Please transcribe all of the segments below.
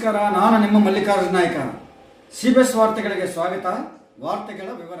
ನಮಸ್ಕಾರ ನಾನು ನಿಮ್ಮ ಮಲ್ಲಿಕಾರ್ಜುನ ನಾಯ್ಕ. ಸಿಬಿಎಸ್ ವಾರ್ತೆಗಳಿಗೆ ಸ್ವಾಗತ. ವಾರ್ತೆಗಳ ವಿವರ.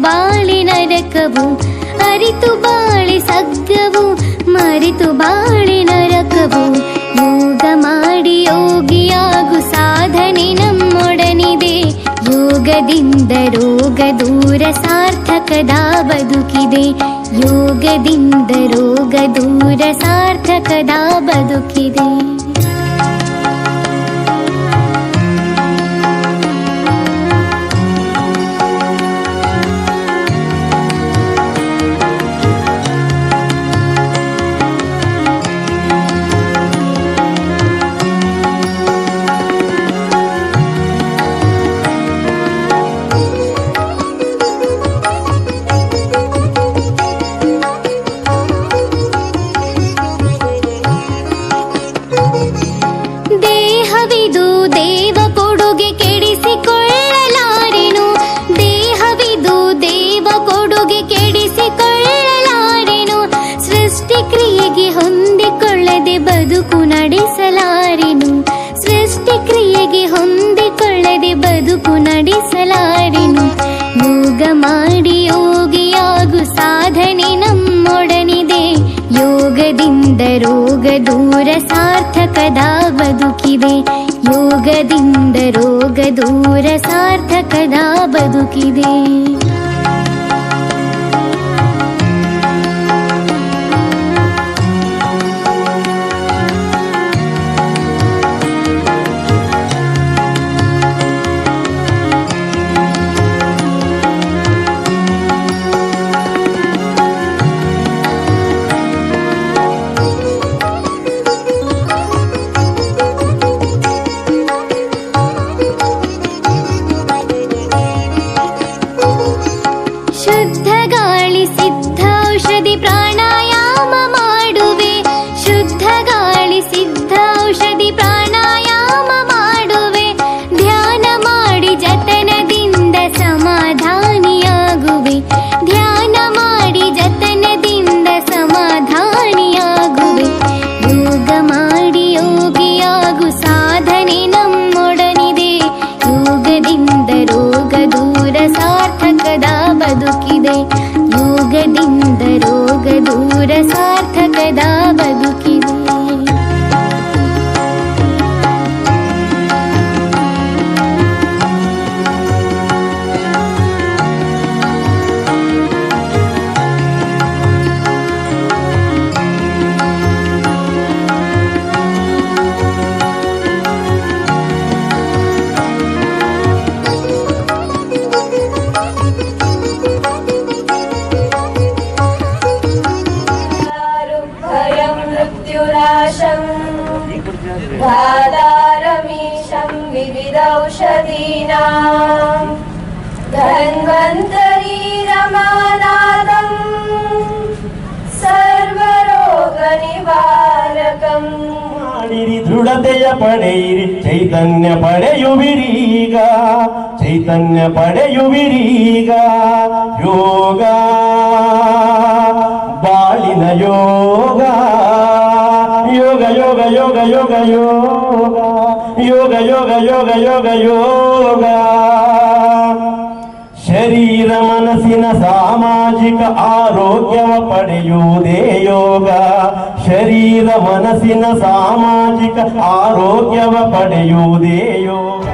ಬಾಳಿ ನರಕವು, ಅರಿತು ಬಾಳಿ ಸಗ್ಗವು, ಮರಿತು ಬಾಳಿ ನರಕವು. ಯೋಗ ಮಾಡಿ ಯೋಗಿಯಾಗು ಸಾಧನೆ ನಮ್ಮೊಡನಿದೆ. ಯೋಗದಿಂದ ರೋಗ ದೂರ ಸಾರ್ಥಕದ ಬದುಕಿದೆ. ಯೋಗದಿಂದ ರೋಗ ದೂರ ಸಾರ್ಥಕದ ಬದುಕಿದೆ. ಕೆಡಿಸಿಕೊಳ್ಳಲಾರೆನು? ಸೃಷ್ಟಿ ಕ್ರಿಯೆಗೆ ಹೊಂದಿಕೊಳ್ಳದೆ ಬದುಕು ನಡೆಸಲಾರೆನು? ಸೃಷ್ಟಿ ಕ್ರಿಯೆಗೆ ಹೊಂದಿಕೊಳ್ಳದೆ ಬದುಕು ನಡೆಸಲಾರೆನು? ಯೋಗ ಮಾಡಿ ಯೋಗಿಯಾಗು ಸಾಧನೆ ನಮ್ಮೊಡನಿದೆ. ಯೋಗದಿಂದ ರೋಗ ದೂರ ಸಾರ್ಥಕದ ಬದುಕಿದೆ. ಯೋಗದಿಂದ ರೋಗ ದೂರ ಸಾರ್ಥಕದ ಬದುಕಿದೆ. धादारमीशं विविधौषधीनां धन्वन्तरी സർവരോഗനിവാരകം. ദൃഢതയ പടയിരി ചൈതന്യ പടയുവിരീക ചൈതന്യ പടയുവിരീക. യോഗ ബാളിന യോഗ యోగ యోగ యోగ యోగ యోగ యోగ యోగ ಶರೀರ ಮನಸ್ಸಿನ ಸಾಮಾಜಿಕ ಆರೋಗ್ಯವ ಪಡೆಯುವುದೇ ಯೋಗ ಶರೀರ ಮನಸ್ಸಿನ ಸಾಮಾಜಿಕ ಆರೋಗ್ಯವ ಪಡೆಯುವುದೇ ಯೋಗ